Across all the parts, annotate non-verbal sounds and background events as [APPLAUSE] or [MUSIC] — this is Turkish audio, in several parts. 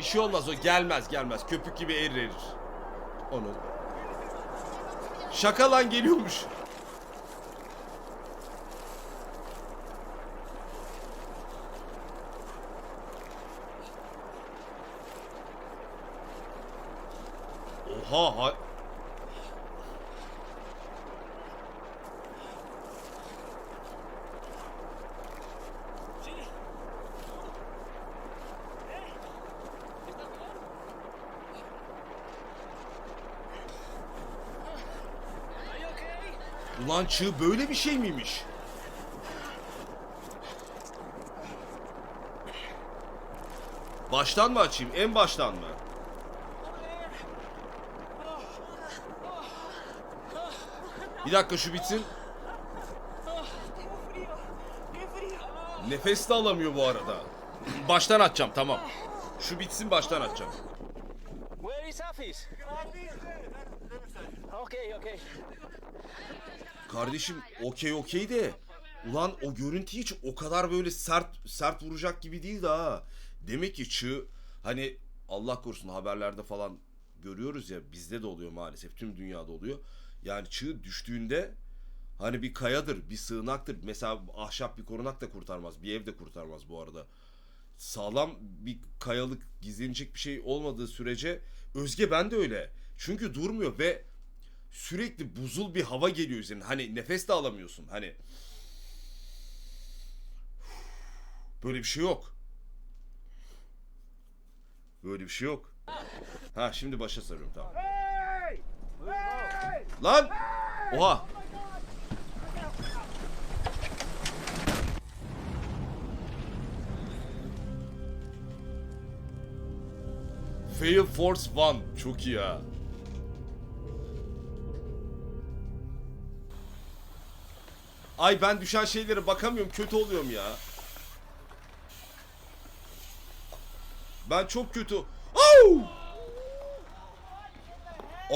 Bir şey olmaz o gelmez gelmez. Köpük gibi erir erir. Onu. Şaka lan geliyormuş. Oha ha. Ulan çığ böyle bir şey miymiş? Baştan mı açayım? En baştan mı? Bir dakika şu bitsin. Nefes de alamıyor bu arada. Baştan açacağım tamam. Şu bitsin baştan açacağım. Where is Hafiz? Okay, okay. Kardeşim okey okey de ulan o görüntü hiç o kadar böyle sert sert vuracak gibi değil ha. Demek ki çığ hani Allah korusun haberlerde falan görüyoruz ya bizde de oluyor maalesef tüm dünyada oluyor. Yani çığ düştüğünde hani bir kayadır bir sığınaktır mesela ahşap bir korunak da kurtarmaz bir ev de kurtarmaz bu arada. Sağlam bir kayalık gizlenecek bir şey olmadığı sürece Özge ben de öyle. Çünkü durmuyor ve sürekli buzul bir hava geliyor üzerine. Hani nefes de alamıyorsun. Hani böyle bir şey yok. Böyle bir şey yok. Ha şimdi başa sarıyorum tamam. Lan! Oha! Fail Force 1 çok iyi ha. Ay ben düşen şeylere bakamıyorum kötü oluyorum ya. Ben çok kötü. Au!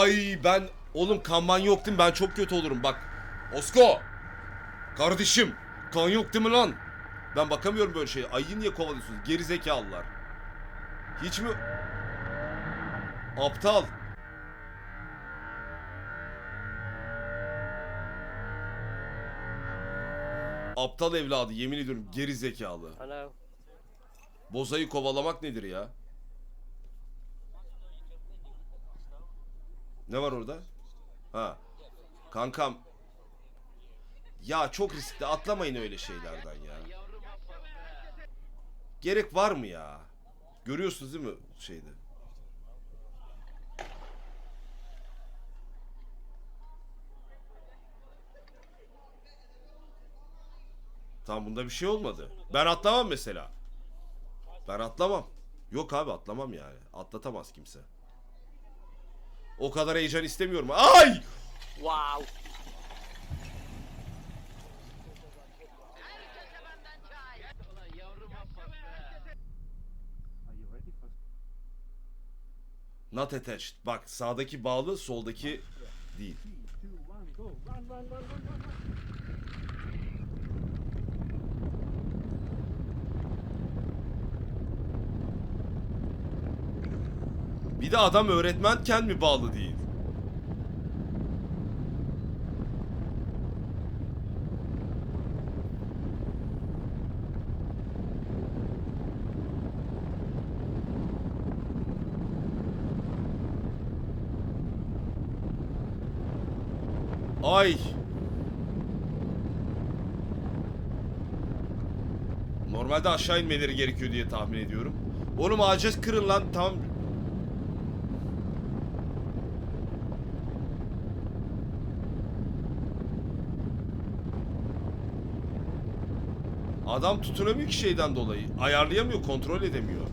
Ay ben oğlum kanman yok değil mi? Ben çok kötü olurum bak. Osko! Kardeşim kan yok değil mi lan? Ben bakamıyorum böyle şeye. Ayı niye kovalıyorsunuz? Geri zekalılar. Hiç mi? Aptal. Aptal evladı yemin ediyorum geri zekalı. Bozayı kovalamak nedir ya? Ne var orada? Ha. Kankam. Ya çok riskli atlamayın öyle şeylerden ya. Gerek var mı ya? Görüyorsunuz değil mi şeyde? Tam bunda bir şey olmadı. Ben atlamam mesela. Ben atlamam. Yok abi atlamam yani. Atlatamaz kimse. O kadar heyecan istemiyorum. Ay! Wow. Not attached. Bak sağdaki bağlı, soldaki değil. Bir de adam öğretmenken mi bağlı değil? Ay. Normalde aşağı inmeleri gerekiyor diye tahmin ediyorum. Oğlum ağaca kırın lan tam. Adam tutunamıyor ki şeyden dolayı. Ayarlayamıyor, kontrol edemiyor.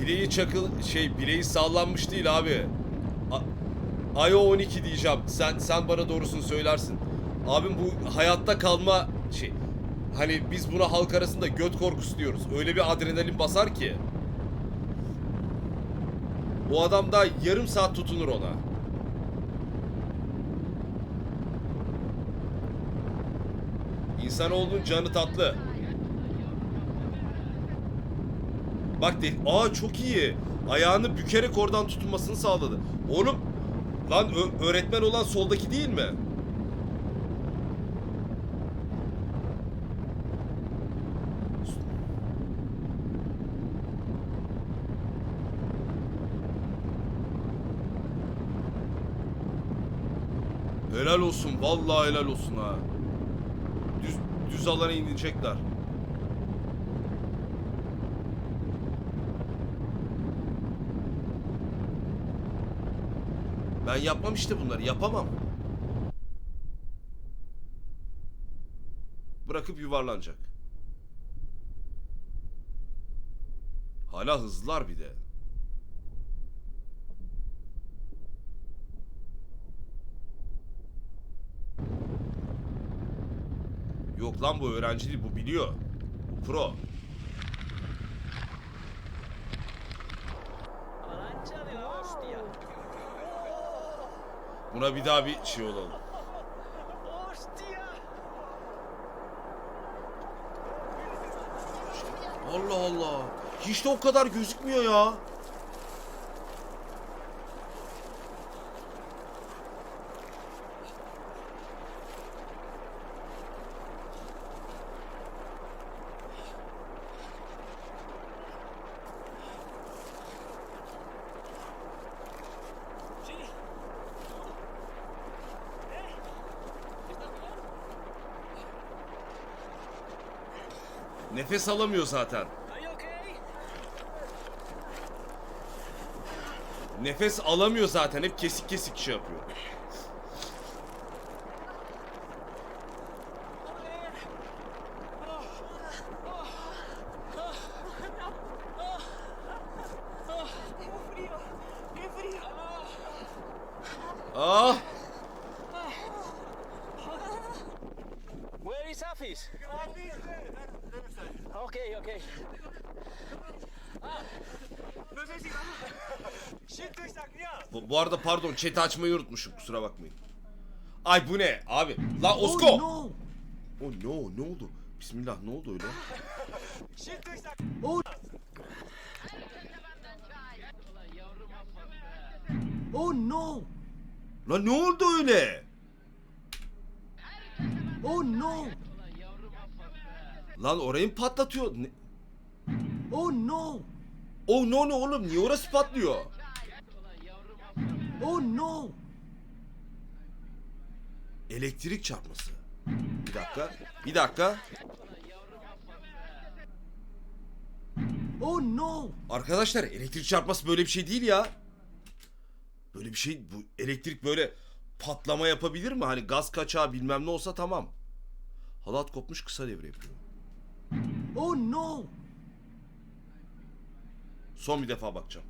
Bileği çakıl şey bileği sallanmış değil abi. A- Ayo 12 diyeceğim. Sen sen bana doğrusunu söylersin. Abim bu hayatta kalma şey. Hani biz buna halk arasında göt korkusu diyoruz. Öyle bir adrenalin basar ki. O adam da yarım saat tutunur ona. İnsanoğlunun canı tatlı. Bak de aa çok iyi. Ayağını bükerek oradan tutunmasını sağladı. Oğlum lan öğretmen olan soldaki değil mi? Helal olsun. Vallahi helal olsun ha. Düz, düz alana indirecekler. Ben yapmam işte bunları. Yapamam. Bırakıp yuvarlanacak. Hala hızlılar bir de. Yok lan bu öğrenci değil bu biliyor. Bu pro. Buna bir daha bir şey olalım. Allah Allah. Hiç de o kadar gözükmüyor ya. Nefes alamıyor zaten. Nefes alamıyor zaten. Hep kesik kesik şey yapıyor. Ah! Where is Hafiz? Okay, okay. Bu, bu arada pardon chat'i açmayı unutmuşum kusura bakmayın. Ay bu ne abi? La Osko! Oh no! Oh no ne oldu? Bismillah ne oldu öyle? Oh! Oh no! Lan ne oldu öyle? Oh no! Lan orayı mı patlatıyor? Ne? Oh no! Oh no ne oğlum niye orası patlıyor? Oh no! Elektrik çarpması. Bir dakika. Bir dakika. Oh no! Arkadaşlar elektrik çarpması böyle bir şey değil ya. Böyle bir şey bu elektrik böyle patlama yapabilir mi? Hani gaz kaçağı bilmem ne olsa tamam. Halat kopmuş kısa devre yapıyor. Oh no! Son bir defa bakacağım.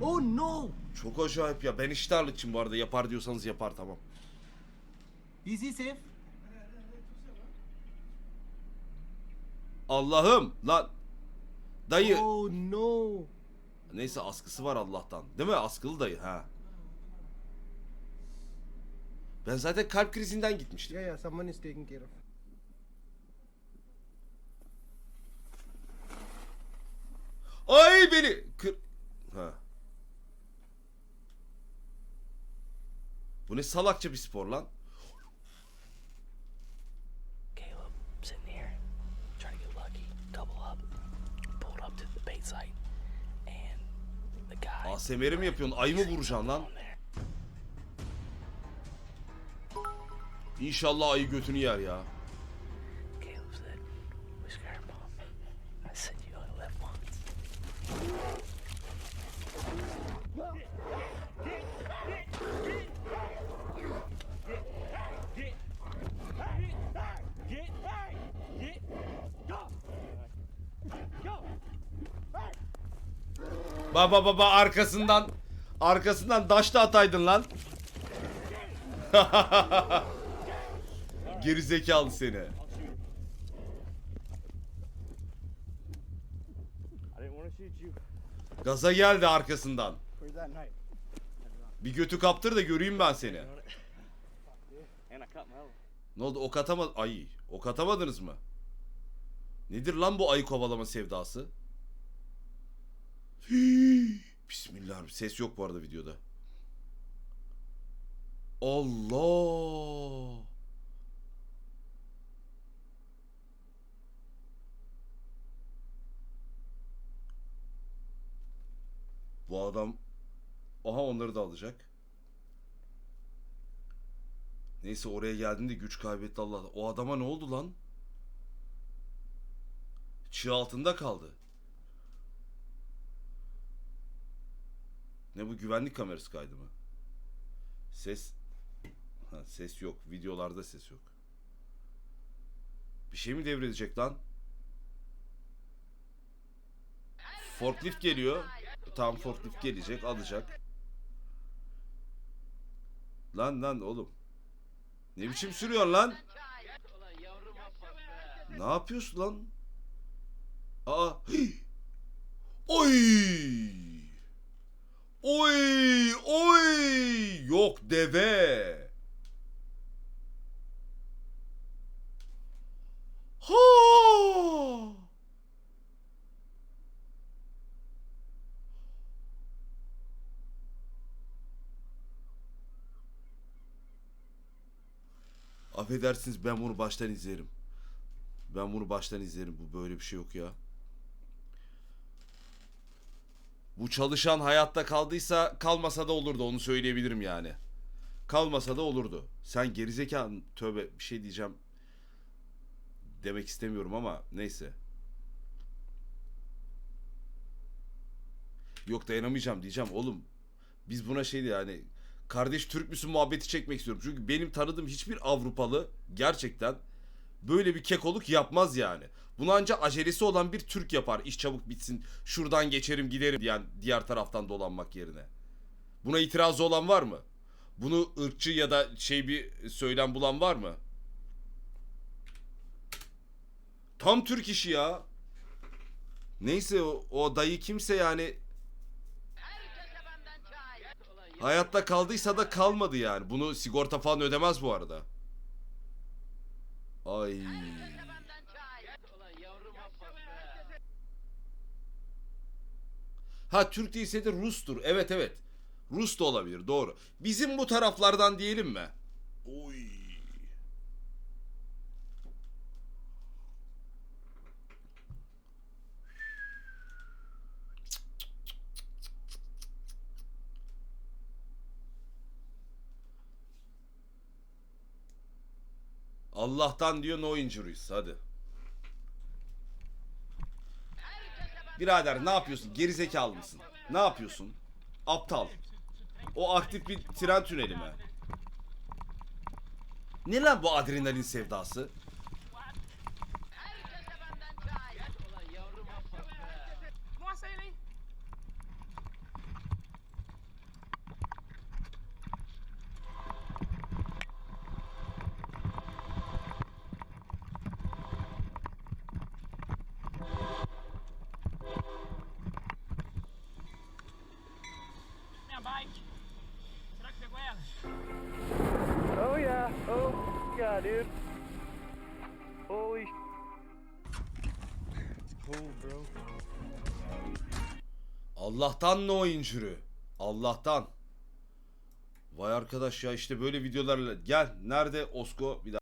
Oh no! Çok acayip ya. Ben iştarlıkçım bu arada. Yapar diyorsanız yapar tamam. Is he safe? Allah'ım lan. Dayı. Oh no! Neyse askısı var Allah'tan. Değil mi? Askılı dayı ha. Ben zaten kalp krizinden gitmiştim. Yeah, yeah, someone is taking care of. Ay beni kır... Ha. Bu ne salakça bir spor lan. ASMR mi yapıyorsun? Ayı mı vuracaksın lan? İnşallah ayı götünü yer ya. Baba baba arkasından arkasından daş da ataydın lan. [LAUGHS] Geri zekalı seni. Gaza geldi arkasından. Bir götü kaptır da göreyim ben seni. Ne oldu ok atama... Ay ok atamadınız mı? Nedir lan bu ayı kovalama sevdası? Bismillah. Ses yok bu arada videoda. Allah. Bu adam aha onları da alacak. Neyse oraya geldiğinde güç kaybetti Allah. O adama ne oldu lan? Çığ altında kaldı. Ne bu güvenlik kamerası kaydı mı? Ses ha, ses yok. Videolarda ses yok. Bir şey mi devredecek lan? Forklift geliyor. Tam forklift gelecek, alacak. Lan lan oğlum. Ne biçim sürüyorsun lan? Ne yapıyorsun lan? Aa. [GASPS] Oy! Oy! Oy! Yok deve. Ha! Affedersiniz ben bunu baştan izlerim. Ben bunu baştan izlerim. Bu böyle bir şey yok ya. Bu çalışan hayatta kaldıysa kalmasa da olurdu onu söyleyebilirim yani. Kalmasa da olurdu. Sen gerizekalı tövbe bir şey diyeceğim. Demek istemiyorum ama neyse. Yok dayanamayacağım diyeceğim oğlum. Biz buna şey yani kardeş Türk müsün muhabbeti çekmek istiyorum. Çünkü benim tanıdığım hiçbir Avrupalı gerçekten böyle bir kekoluk yapmaz yani. Bunu ancak acelesi olan bir Türk yapar. İş çabuk bitsin. Şuradan geçerim giderim diyen diğer taraftan dolanmak yerine. Buna itirazı olan var mı? Bunu ırkçı ya da şey bir söylem bulan var mı? Tam Türk işi ya. Neyse o, o dayı kimse yani hayatta kaldıysa da kalmadı yani. Bunu sigorta falan ödemez bu arada. Ay. Ha Türk değilse de Rus'tur. Evet evet. Rus da olabilir doğru. Bizim bu taraflardan diyelim mi? Oy. Allah'tan diyor no injuries hadi. Birader ne yapıyorsun? Gerizekalı mısın? Ne yapıyorsun? Aptal. O aktif bir tren tüneli mi? Ne lan bu adrenalin sevdası? Minha bike. Será que pegou ela? Oh yeah. Oh yeah, dude. Holy. Cool, bro. Allah'tan no injury. Allah'tan. Vay arkadaş ya işte böyle videolarla gel nerede Osko bir daha